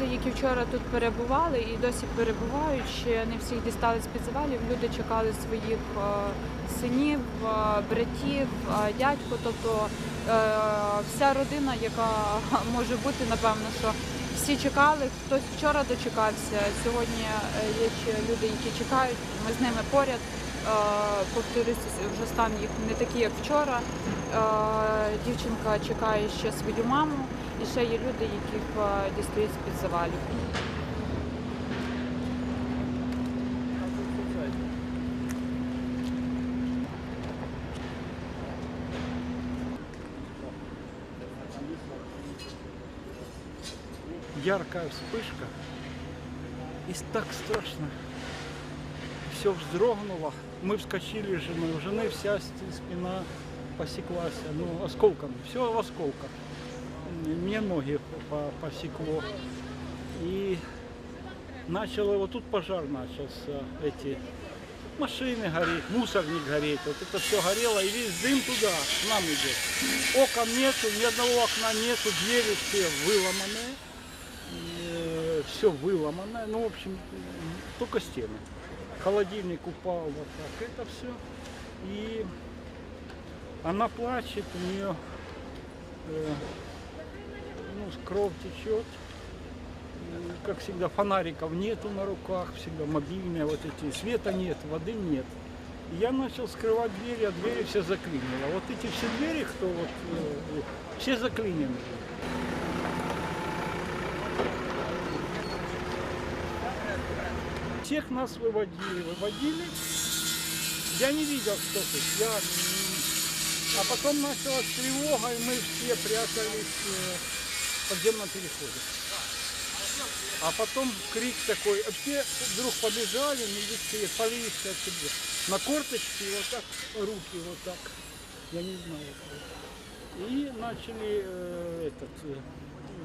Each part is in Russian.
люди, які вчора тут перебували і досі перебувають, ще не всіх дістали з-під завалів. Люди чекали своїх е, синів, е, братів, е, дядько, тобто вся родина, яка може бути, напевно, що всі чекали. Хтось вчора дочекався. Сьогодні е, є ще люди, які чекають. Ми з ними поряд. Е, Повторюся, вже стан їх не такий, як вчора. Е, Дівчинка чекає ще свою маму, і ще є люди, яких е, дістають з-під завалів. Яркая вспышка. И так страшно. Все вздрогнуло. Мы вскочили с женой. У жены вся спина посеклась. Ну, осколками. Все в осколках. Мне ноги по- посекло. И начало, вот тут пожар начался. Эти машины гореть, мусорник гореть. Вот это все горело, и весь дым туда, к нам идет. Окон нету, ни одного окна нету, двери все выломанные все выломано, ну, в общем, только стены. Холодильник упал вот так, это все. И она плачет, у нее э, ну, кровь течет. Как всегда, фонариков нету на руках, всегда мобильные вот эти, света нет, воды нет. Я начал скрывать двери, а двери все заклинило. Вот эти все двери, кто вот, э, все заклинены. Всех нас выводили, выводили. Я не видел, что тут. Я... А потом началась тревога, и мы все прятались э, в подземном переходе. А потом крик такой, а все вдруг побежали, милиция, полиция, отсюда. на корточки, вот так, руки вот так, я не знаю. И начали э, этот, э,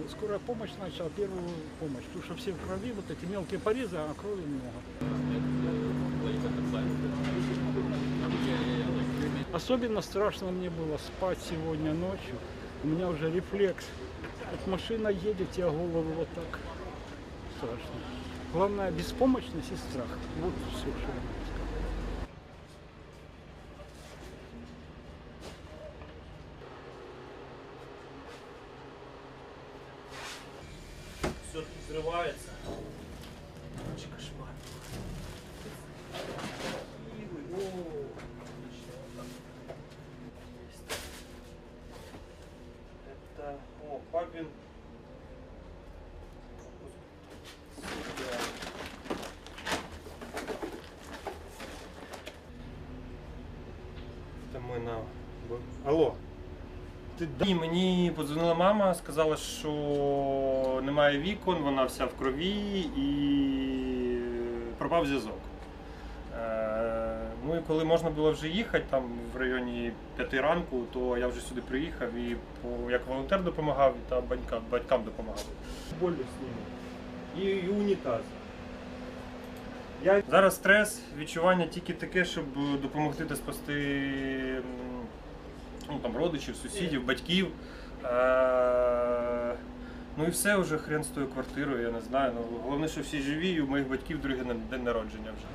скорая помощь начала первую помощь, потому что все в крови, вот эти мелкие порезы, а крови много. Особенно страшно мне было спать сегодня ночью. У меня уже рефлекс. Вот машина едет, я голову вот так. Страшно. Главное беспомощность и страх. Вот все, что я могу сказать. Все взрывается. Короче, кошмар. О, отлично, вот так. Есть. Это, о, папин. Это ми на... Алло. Ти Ні, мені подзвонила мама, сказала, що немає вікон, вона вся в крові і пропав зв'язок. Е, Ну і коли можна було вже їхати, там в районі 5 ранку, то я вже сюди приїхав і по, як волонтер допомагав, та батькам, батькам допомагав. Болю зніму. І, і унітаз. Я... Зараз стрес, відчування тільки таке, щоб допомогти та спасти ну, там, родичів, сусідів, батьків. Е, ну і все, вже хрен з тою квартирою, я не знаю. Ну, головне, що всі живі, і у моїх батьків другий на- день народження вже.